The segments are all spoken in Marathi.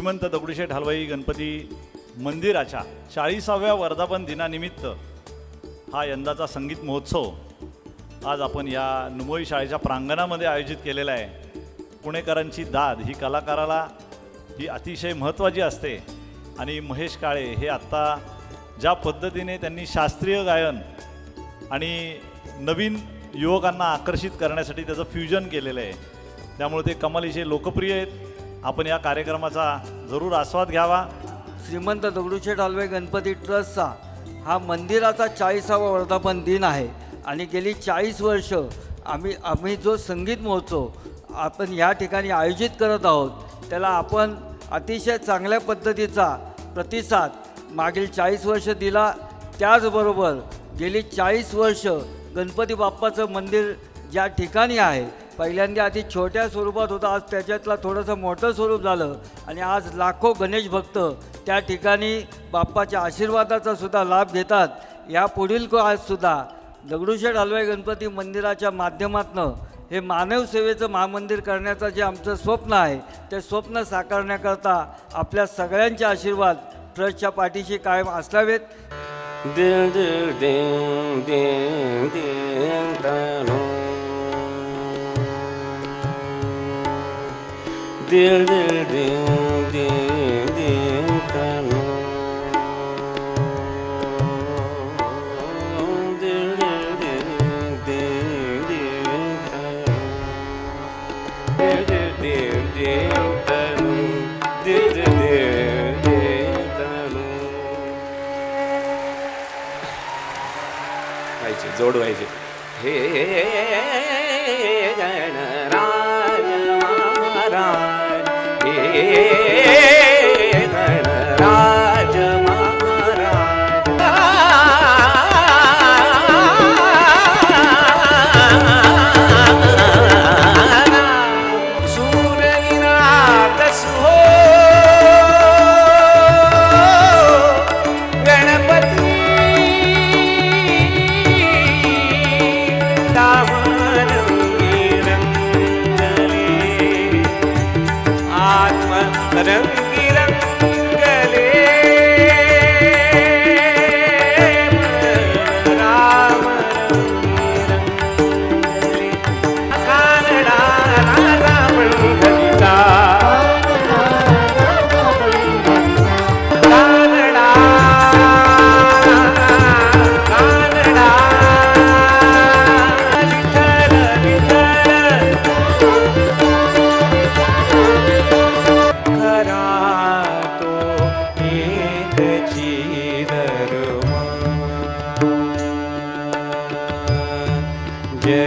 श्रीमंत दगडूशेठ हलवाई गणपती मंदिराच्या चाळीसाव्या वर्धापन दिनानिमित्त हा यंदाचा संगीत महोत्सव आज आपण या नुमोई शाळेच्या प्रांगणामध्ये आयोजित केलेला आहे. पुणेकरांची दाद ही कलाकाराला ही अतिशय महत्त्वाची असते आणि महेश काळे हे आत्ता ज्या पद्धतीने त्यांनी शास्त्रीय गायन आणि नवीन युवकांना आकर्षित करण्यासाठी त्याचं फ्युजन केलेलं आहे. त्यामुळे ते कमालीचे लोकप्रिय आहेत. आपण या कार्यक्रमाचा जरूर आस्वाद घ्यावा. श्रीमंत दगडूशेठ हलवे गणपती ट्रस्टचा हा मंदिराचा चाळीसावा वर्धापन दिन आहे. आणि गेली चाळीस वर्ष आम्ही आम्ही जो संगीत महोत्सव आपण या ठिकाणी आयोजित करत आहोत त्याला आपण अतिशय चांगल्या पद्धतीचा प्रतिसाद मागील चाळीस वर्ष दिला. त्याचबरोबर गेली चाळीस वर्ष गणपती बाप्पाचं मंदिर ज्या ठिकाणी आहे पहिल्यांदा आधी छोट्या स्वरूपात होतं आज त्याच्यातला थोडंसं मोठं स्वरूप झालं. आणि आज लाखो गणेश भक्त त्या ठिकाणी बाप्पाच्या आशीर्वादाचा सुद्धा लाभ घेतात. या पुढील आजसुद्धा दगडूशेठ हलवाई गणपती मंदिराच्या माध्यमातनं हे मानवसेवेचं महामंदिर करण्याचं जे आमचं स्वप्न आहे ते स्वप्न साकारण्याकरता आपल्या सगळ्यांचे आशीर्वाद ट्रस्टच्या पाठीशी कायम असावेत. दिल दिल दिल दिल दिल तानो दिल दिल दिल दिल दिल तानो दिल दिल दिल दिल दिल दिल दिल दिल व्हायचे जोड व्हायचे हे गणराज आत्मरंगी रंगले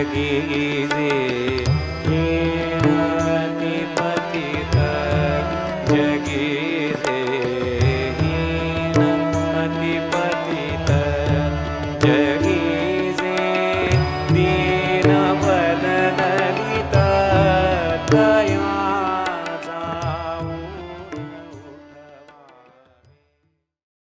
लगीजे